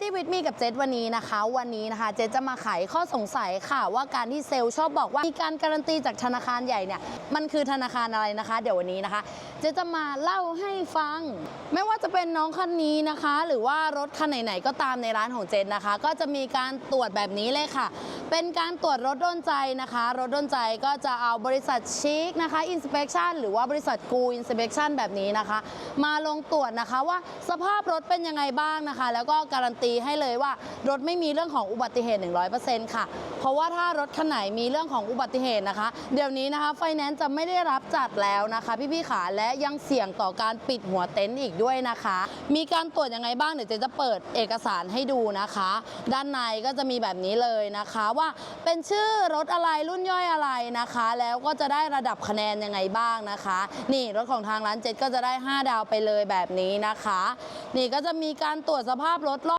Ready with me กับเจษวันนี้นะคะ วันนี้นะคะ เจษจะมาไขข้อสงสัยค่ะ ว่าการที่เซลล์ชอบบอกว่ามีการการันตีจากธนาคารใหญ่เนี่ยมันคือธนาคารอะไรนะคะ เดี๋ยววันนี้นะคะ เจษจะมาเล่าให้ฟัง ไม่ว่าจะเป็นน้องคันนี้นะคะ หรือว่ารถคันไหนๆก็ตามในร้านของเจษนะคะ ก็จะมีการตรวจแบบนี้เลยค่ะ เป็นการตรวจรถโดนใจนะคะ รถโดนใจก็จะเอาบริษัทชิคนะคะ inspection หรือว่าบริษัทกู inspection แบบนี้นะคะ มาลงตรวจนะคะว่าสภาพรถเป็นยังไงบ้างนะคะ แล้วก็การันตีตีให้เลยว่า รถไม่มีเรื่องของอุบัติเหตุ 100%ค่ะ เพราะว่าถ้ารถคันไหนมีเรื่องของอุบัติเหตุนะคะ เดี๋ยวนี้นะคะไฟแนนซ์จะไม่ได้รับจัดแล้วนะคะพี่ๆขาและยังเสี่ยงต่อการปิดหัวเต็นท์อีกด้วยนะคะ มีการตรวจยังไงบ้างเดี๋ยวเจจะเปิดเอกสารให้ดูนะคะ ด้านในก็จะมีแบบนี้เลยนะคะว่าเป็นชื่อรถอะไรรุ่นย่อยอะไรนะคะ แล้วก็จะได้ระดับคะแนนยังไงบ้างนะคะ นี่รถของทางร้านเจ็ดก็จะได้ 5 ดาวไปเลยแบบนี้นะคะ นี่ก็จะมีการตรวจสภาพรถรอบ